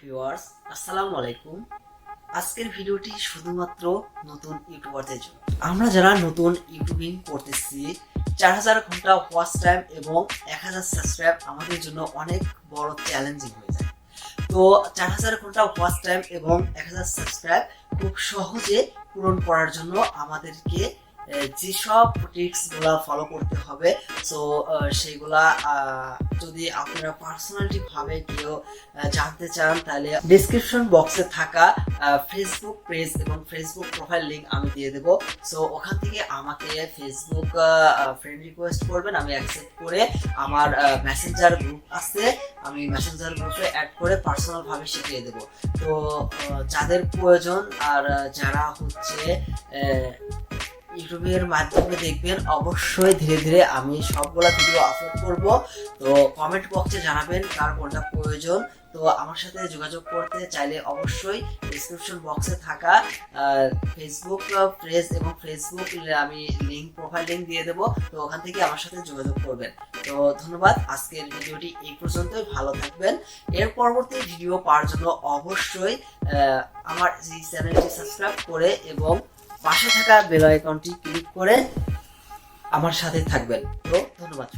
Viewers, আসসালামু আলাইকুম। আজকের ভিডিওটি শুধুমাত্র নতুন ইউটিউবারদের জন্য। আমরা যারা নতুন ইউটিউবিং করতেছি, চার হাজার ঘণ্টা ওয়াচ টাইম এবং এক হাজার সাবস্ক্রাইব আমাদের জন্য অনেক বড় চ্যালেঞ্জিং হয়ে যায়। তো চার হাজার ঘণ্টা ওয়াচ টাইম এবং এক হাজার সাবস্ক্রাইব খুব সহজে পূরণ করার জন্য আমাদেরকে যেসব ট্রিক্সগুলো ফলো করতে হবে সো সেইগুলা যদি আপনারা পার্সোনালিটি ভাবে কেউ জানতে চান, তাহলে ডিসক্রিপশন বক্সে থাকা ফেসবুক পেজ এবং ফেসবুক প্রোফাইল লিংক আমি দিয়ে দেবো। সো ওখান থেকে আমাকে ফেসবুক ফ্রেন্ড রিকোয়েস্ট করবেন, আমি অ্যাকসেপ্ট করে আমার মেসেঞ্জার গ্রুপ আছে, আমি মেসেঞ্জার গ্রুপে অ্যাড করে পার্সোনাল ভাবে শিখিয়ে দেবো। তো যাদের প্রয়োজন, আর, যারা হচ্ছে ইউটিউবের মাধ্যমে দেখবেন, অবশ্যই ধীরে ধীরে আমি সবগুলা ভিডিও আপলোড করব। তো কমেন্ট বক্সে জানাবেন কার কোনটা প্রয়োজন। তো আমার সাথে যোগাযোগ করতে চাইলে অবশ্যই ডিসক্রিপশন বক্সে থাকা ফেসবুক পেজ এবং ফেসবুক আমি লিঙ্ক প্রোফাইল লিঙ্ক দিয়ে দেবো। তো ওখান থেকে আমার সাথে যোগাযোগ করবেন। তো ধন্যবাদ, আজকের ভিডিওটি এই পর্যন্তই। ভালো থাকবেন। এর পরবর্তী ভিডিও পাওয়ার জন্য অবশ্যই আমার এই চ্যানেলটি সাবস্ক্রাইব করে এবং পাশে থাকা বেল আইকনটি ক্লিক করে আমার সাথে থাকবেন। তো ধন্যবাদ।